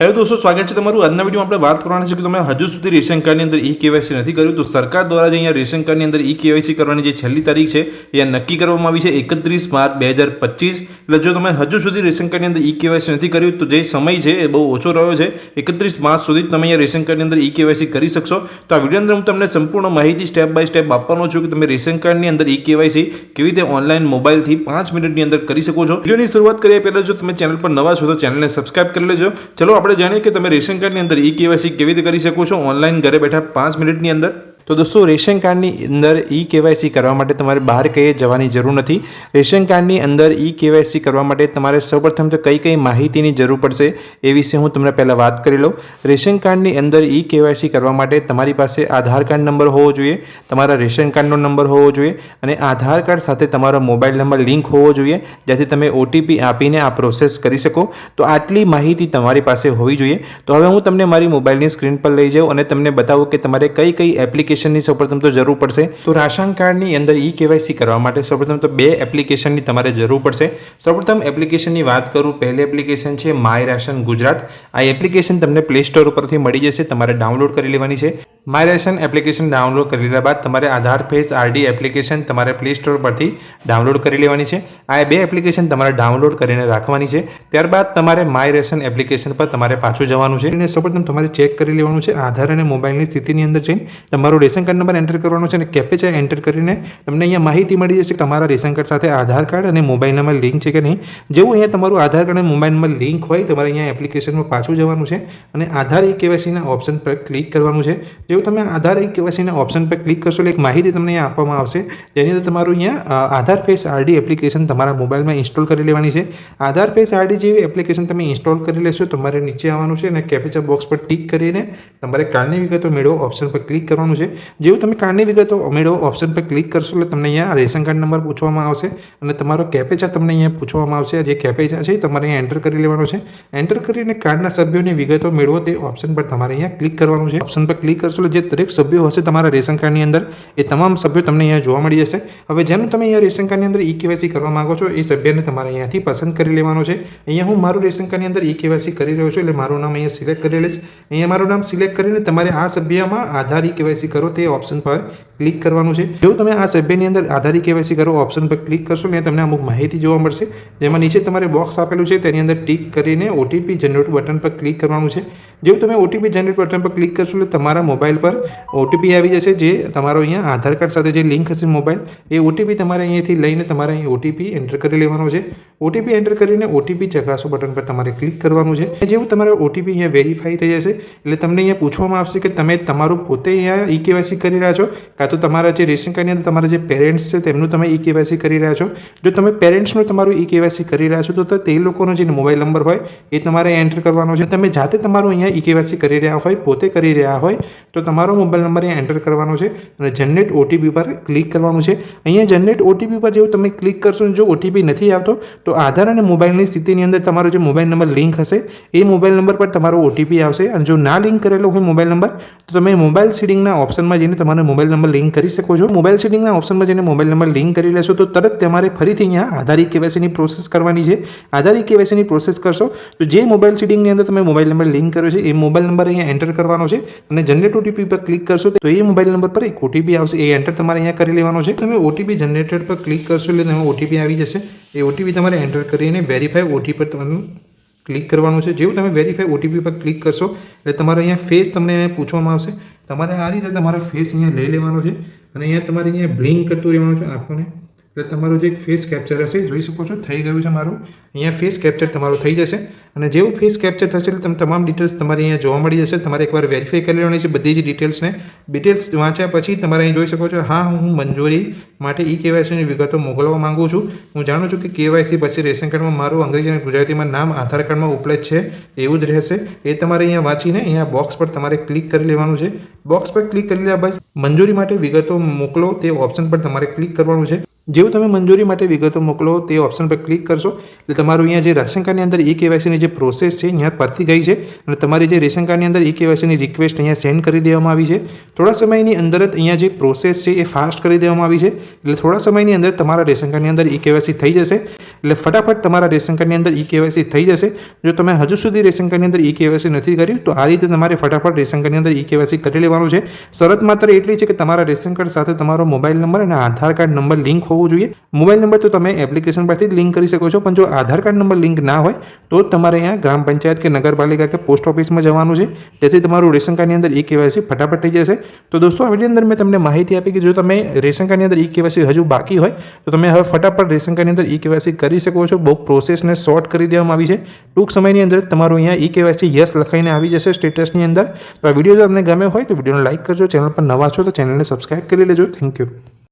Hello દોસ્તો, સ્વાગત છે તમારું આજના વિડીયોમાં આપણે વાત કરવાની છે કે તમે હજુ સુધી રેશન કાર્ડની અંદર ઈ કેવાયસી નથી કર્યું. તો સરકાર દ્વારા જે અહીંયા રેશન કાર્ડની અંદર ઈ કેવાયસી કરવાની જે છેલ્લી તારીખ છે, એ નક્કી કરવામાં આવી છે એકત્રીસ માર્ચ બે હજાર પચીસ. એટલે જો તમે હજુ સુધી રેશન કાર્ડની અંદર ઈ કેવાયસી નથી કર્યું, તો જે સમય છે એ બહુ ઓછો રહ્યો છે. એકત્રીસ માર્ચ સુધી તમે અહીંયા રેશન કાર્ડની અંદર ઈ કેવાયસી કરી શકશો. તો આ વીડિયો અંદર હું તમને સંપૂર્ણ માહિતી સ્ટેપ બાય સ્ટેપ આપવાનો છું કે તમે રેશન કાર્ડની અંદર ઈ કેવાયસી કેવી રીતે ઓનલાઈન મોબાઈલથી પાંચ મિનિટની અંદર કરી શકો છો. વિડીયોની શરૂઆત કરીએ પહેલાં, જો તમે ચેનલ પર નવા છો, તો ચેનલને સબસ્ક્રાઇબ કરી લેજો. ચલો, આપણે જાણીએ કે તમે રેશન કાર્ડની અંદર ઈ કેવાયસી કેવી રીતે કરી શકો છો. ઓનલાઈન ઘરે બેઠા પાંચ મિનિટની અંદર. તો દોસ્તો, રેશન કાર્ડની અંદર ઈ કેવાયસી કરવા માટે તમારે બહાર કંઈ જવાની જરૂર નથી. રેશન કાર્ડની અંદર ઈ કેવાયસી કરવા માટે તમારે સૌપ્રથમ તો કઈ કઈ માહિતીની જરૂર પડશે એ વિશે હું તમને પહેલાં વાત કરી લઉં. રેશન કાર્ડની અંદર ઈ કેવાયસી કરવા માટે તમારી પાસે આધાર કાર્ડ નંબર હોવો જોઈએ, તમારા રેશન કાર્ડનો નંબર હોવો જોઈએ અને આધાર કાર્ડ સાથે તમારો મોબાઈલ નંબર લિંક હોવો જોઈએ, જેથી તમે ઓટીપી આપીને આ પ્રોસેસ કરી શકો. તો આટલી માહિતી તમારી પાસે હોવી જોઈએ. તો હવે હું તમને મારી મોબાઈલની સ્ક્રીન પર લઈ જાઉં અને તમને બતાવું કે તમારે કઈ કઈ એપ્લિકેશનની સૌપ્રથમ તો જરૂર પડશે. તો રાશન કાર્ડની અંદર ઈ કેવાયસી કરવા માટે સૌપ્રથમ તો બે એપ્લિકેશનની તમારે જરૂર પડશે. સૌપ્રથમ એપ્લિકેશનની વાત કરું, પહેલી એપ્લિકેશન છે માય રાશન ગુજરાત. આ એપ્લિકેશન તમને પ્લે સ્ટોર ઉપરથી મળી જશે, તમારે ડાઉનલોડ કરી લેવાની છે. માય રેશન એપ્લિકેશન ડાઉનલોડ કરી લીધા બાદ તમારે આધાર, ફેસ આરડી એપ્લિકેશન તમારે પ્લે સ્ટોર પરથી ડાઉનલોડ કરી લેવાની છે. આ બે એપ્લિકેશન તમારે ડાઉનલોડ કરીને રાખવાની છે. ત્યારબાદ તમારે માય રેશન એપ્લિકેશન પર તમારે પાછું જવાનું છે. અને સૌપ્રથમ તમારે ચેક કરી લેવાનું છે. આધાર અને મોબાઈલની સ્થિતિની અંદર જઈને તમારો રેશન કાર્ડ નંબર એન્ટર કરવાનો છે અને કેપેચા એન્ટર કરીને તમને અહીંયા માહિતી મળી જશે તમારા રેશન કાર્ડ સાથે આધાર કાર્ડ અને મોબાઈલ નંબર લિંક છે કે નહીં. જેવું અહીંયા તમારું આધાર કાર્ડ અને મોબાઈલ નંબર લિંક હોય, તમારે અહીંયા એપ્લિકેશનમાં પાછું જવાનું છે અને આધાર એ કેવાયસીના ઓપ્શન પર ક્લિક કરવાનું છે. જેવું તમે આધાર એ કેવાયસીના ઓપ્શન પર ક્લિક કરશો એટલે એક માહિતી તમને અહીંયા આપવામાં આવશે. જેની અંદર તમારું અહીંયા આધાર ફેસ આરડી એપ્લિકેશન તમારા મોબાઈલમાં ઇન્સ્ટોલ કરી લેવાની છે. આધાર ફેસ આરડી જેવી એપ્લિકેશન તમે ઇન્સ્ટોલ કરી લેશો, તમારે નીચે આવવાનું છે અને કેપ્ચા બોક્સ પર ટિક કરીને તમારે કાર્ડની વિગતો મેળવો, ઓપ્શન પર ક્લિક કરવાનું છે. જેવું તમે કાર્ડની વિગતો મેળવો ઓપ્શન પર ક્લિક કરશો એટલે તમને અહીંયા રેશન કાર્ડ નંબર પૂછવામાં આવશે અને તમારો કેપેચા તમને અહીંયા પૂછવામાં આવશે. જે કેપેચા છે તમારે અહીંયા એન્ટર કરી લેવાનો છે. એન્ટર કરીને કાર્ડના સભ્યોની વિગતો મેળવો, તે ઓપ્શન પર તમારે અહીંયા ક્લિક કરવાનું છે. ઓપ્શન પર ક્લિક કરશો એટલે જે દરેક સભ્યો હશે તમારા રેશન કાર્ડની અંદર, એ તમામ સભ્યો તમને અહીંયા જોવા મળી જશે. હવે જેનું તમે અહીંયા રેશન કાર્ડની અંદર ઈ કેવાયસી કરવા માગો છો, એ સભ્યને તમારે અહીંયાથી પસંદ કરી લેવાનો છે. અહીંયા હું મારું રેશન કાર્ડની અંદર ઈ કેવાયસી કરી રહ્યો છું એટલે મારું નામ અહીંયા સિલેક્ટ કરી લઈશ. અહીંયા મારું નામ સિલેક્ટ કરીને તમારે આ સભ્યમાં આધાર ઈ કેવાયસી કરો તે ઓપ્શન પર ક્લિક કરવાનું છે. જો તમે આ સભ્યની અંદર આધાર કેવાયસી કરો ઓપ્શન પર ક્લિક કરશો ને તમને અમુક માહિતી જોવા મળશે. જેમાં નીચે તમારે બોક્સ આપેલું છે, તેની અંદર ટીક કરીને ઓટીપી જનરેટ બટન પર ક્લિક કરવાનું છે. જેવું તમે ઓટીપી જનરેટ બટન પર ક્લિક કરશો, એટલે તમારા મોબાઈલ પર ઓટીપી આવી જશે, જે તમારો અહીંયા આધાર કાર્ડ સાથે જે લિંક હશે મોબાઈલ એ ઓટીપી તમારે અહીંયાથી લઈને તમારે અહીં ઓટીપી એન્ટર કરી લેવાનો છે. ઓટીપી એન્ટર કરીને ઓટીપી ચકાસો બટન પર તમારે ક્લિક કરવાનું છે. જેવું તમારો ઓટીપી અહીંયા વેરીફાઈ થઈ જશે, એટલે તમને અહીંયા પૂછવામાં આવશે કે તમે તમારું પોતે અહીંયા ઈ કેવાયસી કરી રહ્યા છો? કાં તો તમારા જે રેશન કાર્ડની અંદર તમારા જે પેરેન્ટ્સ છે, તેમનું તમે ઈ કેવાયસી કરી રહ્યા છો? જો તમે પેરેન્ટ્સનું તમારું ઈ કેવાયસી કરી રહ્યા છો, તો તે લોકોનો જે મોબાઈલ નંબર હોય, એ તમારે એન્ટર કરવાનો છે. તમે જાતે તમારું અહીંયા ઈ કેવાયસી કરી રહ્યા હોય, પોતે કરી રહ્યા હોય, તો તમારો મોબાઈલ નંબર અહીંયા એન્ટર કરવાનો છે અને જનરેટ ઓટીપી પર ક્લિક કરવાનું છે. અહીંયા જનરેટ ઓટીપી પર જેવું તમે ક્લિક કરશો જો ઓટીપી નથી આવતો, તો આધાર અને મોબાઈલની સ્થિતિની અંદર તમારો જે મોબાઈલ નંબર લિંક હશે, એ મોબાઈલ નંબર પર તમારો ઓટીપી આવશે. અને જો ના લિંક કરેલો હોય મોબાઈલ નંબર તો તમે મોબાઈલ સીડિંગના ઓપ્શનમાં જઈને તમારો મોબાઈલ નંબર લિંક કરી શકો છો. મોબાઈલ સેટિંગના ઓપ્શનમાં જઈને મોબાઈલ નંબર લિંક કરી લેશો તો તરત તમારે ફરીથી અહીંયા આધાર કેવાયસીની પ્રોસેસ કરવાની છે. આધાર કેવાયસીની પ્રોસેસ કરશો તો જે મોબાઈલ સીડિંગની અંદર તમે મોબાઈલ નંબર લિંક કર્યો છે એ મોબાઈલ નંબર અહીંયા એન્ટર કરવાનો છે અને જનરેટ ઓટીપી પર ક્લિક કરશો તો એ મોબાઈલ નંબર પર એક ઓટીપી આવશે. એ એન્ટર તમારે અહીંયા કરી લેવાનો છે. તમે ઓટીપી જનરેટેડ પર ક્લિક કરશો એટલે તમે ઓટીપી આવી જશે. એ ઓટીપી તમારે એન્ટર કરીને વેરીફાઈ ઓટીપી પર તમારું ક્લિક કરવાનું છે. જેવું તમે વેરીફાઈ ઓટીપી પર ક્લિક કરશો એટલે તમારે અહીંયા ફેસ તમને પૂછવામાં આવશે. તમારે આ રીતે તમારો ફેસ અહીંયા લઈ લેવાનો છે અને અહીંયા તમારે અહીંયા બ્લિંક કરતું રહેવાનું છે આંખોને. એટલે તમારું જે ફેસ કેપ્ચર હશે, જોઈ શકો છો, થઈ ગયું છે મારું. અહીંયા ફેસ કેપ્ચર તમારું થઈ જશે. અને જેવું ફેસ કેપ્ચર થશે એટલે તમે તમામ ડિટેલ્સ તમારી અહીંયા જોવા મળી જશે. તમારે એકવાર વેરીફાઈ કરી લેવાની છે બધી જ ડિટેલ્સને ડિટેલ્સ વાંચ્યા પછી તમારે અહીં જોઈ શકો છો, હા, હું મંજૂરી માટે ઈ કેવાયસીની વિગતો મોકલવા માગું છું. હું જાણું છું કે કેવાયસી પછી રેશન કાર્ડમાં મારું અંગ્રેજી અને ગુજરાતીમાં નામ આધાર કાર્ડમાં ઉપલબ્ધ છે. એવું જ રહેશે. એ તમારે અહીંયા વાંચીને અહીંયા બોક્સ પર તમારે ક્લિક કરી લેવાનું છે. બોક્સ પર ક્લિક કરી લીધા બાદ મંજૂરી માટે વિગતો મોકલો. તે ઓપ્શન પર તમારે ક્લિક કરવાનું છે. જેવું તમે મંજૂરી માટે વિગતો મોકલો તે ઓપ્શન પર ક્લિક કરશો. એટલે તમારું અહીંયા જે રાશન કાર્ડની અંદર ઈ કેવાયસીની જે પ્રોસેસ છે, અહીંયા પતી ગઈ છે. અને તમારી જે રેશન કાર્ડની અંદર ઈ કેવાયસીની રિક્વેસ્ટ અહીંયા સેન્ડ કરી દેવામાં આવી છે. થોડા સમયની અંદર જ અહીંયા જે પ્રોસેસ છે એ ફાસ્ટ કરી દેવામાં આવી છે. એટલે થોડા સમયની અંદર તમારા રેશન કાર્ડની અંદર ઈ કેવાયસી થઈ જશે. એટલે ફટાફટ તમારા રેશન કાર્ડની અંદર ઈ કેવાયસી થઈ જશે. જો તમે હજુ સુધી રેશન કાર્ડની અંદર ઈ કેવાયસી નથી કર્યું, તો આ રીતે તમારે ફટાફટ રેશન કાર્ડની અંદર ઈ કેવાયસી કરી લેવાનું છે. શરત માત્ર એટલી છે કે તમારા રેશન કાર્ડ સાથે તમારો મોબાઈલ નંબર અને આધાર કાર્ડ નંબર લિંક હોવો જોઈએ. મોબાઈલ નંબર તો તમે એપ્લિકેશન પરથી લિંક કરી શકો છો, પણ જો આધાર કાર્ડ નંબર લિંક ના હોય, તો તમારે અહીંયા ગ્રામ પંચાયત કે નગરપાલિકા કે પોસ્ટ ઓફિસમાં જવાનું છે. જેથી તમારું રેશન કાર્ડની અંદર ઈ કેવાયસી ફટાફટ થઈ જશે. તો દોસ્તો, આ વીડિયો અંદર મેં તમને માહિતી આપી કે જો તમે રેશન કાર્ડની અંદર ઈ કેવાયસી હજુ બાકી હોય, તો તમે હવે ફટાફટ રેશન કાર્ડની અંદર ઈ કેવાયસી કરી શકો છો. બહુ પ્રોસેસને શોર્ટ કરી દેવામાં આવી છે. ટૂંક સમયની અંદર તમારું અહીંયા ઈ કેવાયસી યસ લખાઈને આવી જશે સ્ટેટસની અંદર. તો આ વીડિયો જો તમને ગમે હોય તો વિડીયોને લાઇક કરજો. ચેનલ પર નવા છો તો ચેનલને સબસ્ક્રાઇબ કરી લેજો. Thank you